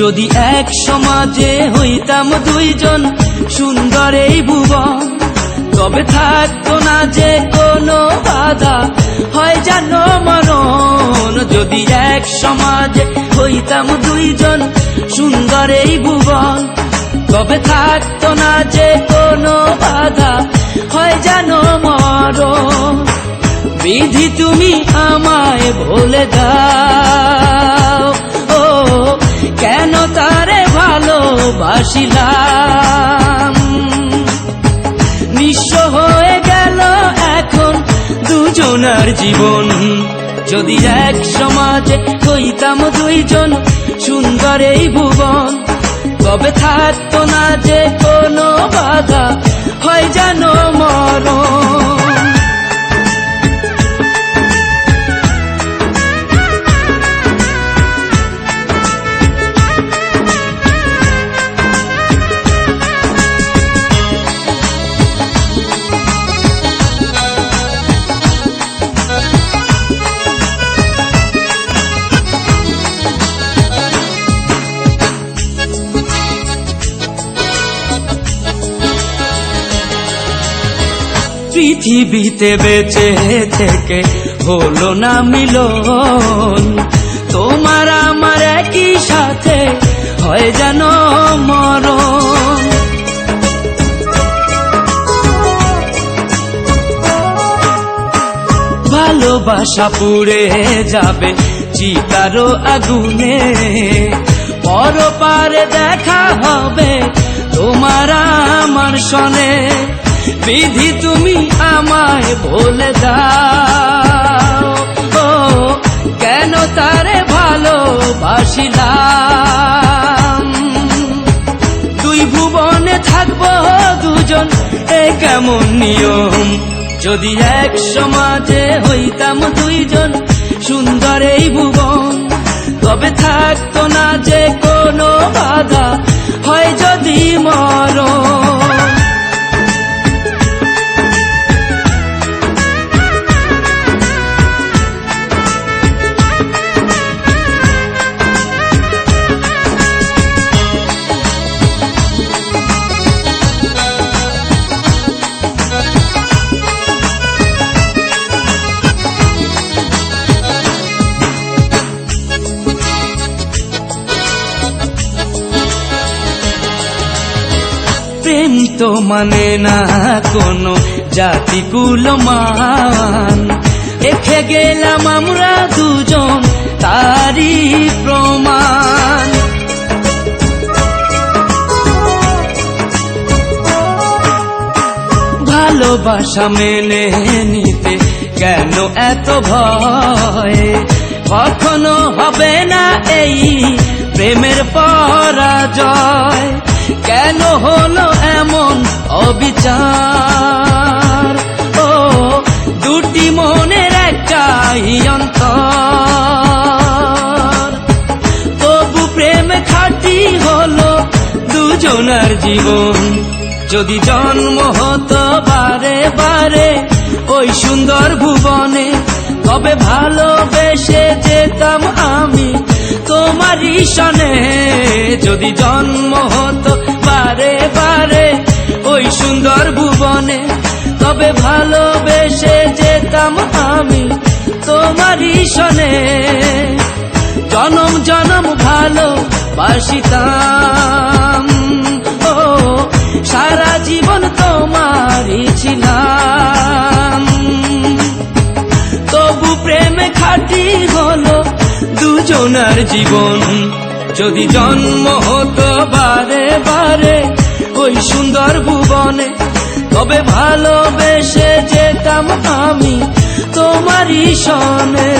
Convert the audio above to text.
যদি এক সমাজে হইতাম দুইজন সুন্দর এই ভুবন, তবে থাকতো না যে কোনো বাধা। হয় জানো মরণ যদি এক সমাজে হইতাম দুইজন সুন্দর এই ভুবন, তবে থাকতো না যে কোনো বাধা। হয় জানো মরণ, বিধি তুমি আমায় বলে দাও। ভালোবাসিলাম। নিঃস্ব হয়ে গেল এখন দুজনার জীবন। যদি এক সমাজে হইতাম দুইজন সুন্দর এই ভুবন, তবে থাকতো না যে কোনো বাধা, হয় জানো মরণ। পৃথিবীতে বেঁচে থেকে হলো না মিলন। তোমার আমার একই সাথে হয় যেন মরণ। ভালোবাসা পুড়ে যাবে চিতারও আগুনে। পরপারে দেখা হবে তোমার আমার সনে। বিধি তুমি আমায় বলে দাও। ও, কেন তারে ভালোবাসিলাম? দুই ভুবনে থাকব দুজন, এ কেমন নিয়ম? যদি এক সমাজে হইতাম দুইজন, সুন্দর এই ভুবন, তবে থাকতো না যে কোনো বাধা। হয় যদি প্রেম তো মানে না কোনো জাতি কুলমান। দেখে গেলাম আমরা দুজন তারি প্রমাণ। ভালোবাসা মেনে নিতে কেন এত ভয়? কখনো হবে না এই প্রেমের পরাজয়। কেন হলো অবিচার। ও, দুটি মনের একটাই অন্তর। তবু প্রেম খাটি হলো দুজনার জীবন। যদি জন্ম হতো বারে বারে ওই সুন্দর ভুবনে, তবে ভালোবেসে যেতাম আমি তোমারই সনে। যদি জন্ম হতো ভুবনে, তবে ভালোবেসে যেতাম আমি তোমারই সনে। জনম জনম ভালো বাসিতাম ও, সারা জীবন তোমারই ছিলাম। তবু প্রেমে খাটি হলো দুজনার জীবন। যদি জন্ম হতো বারে বারে ওই সুন্দর ভুবনে তবে ভালোবেসে যেতাম আমি তোমারই সনে।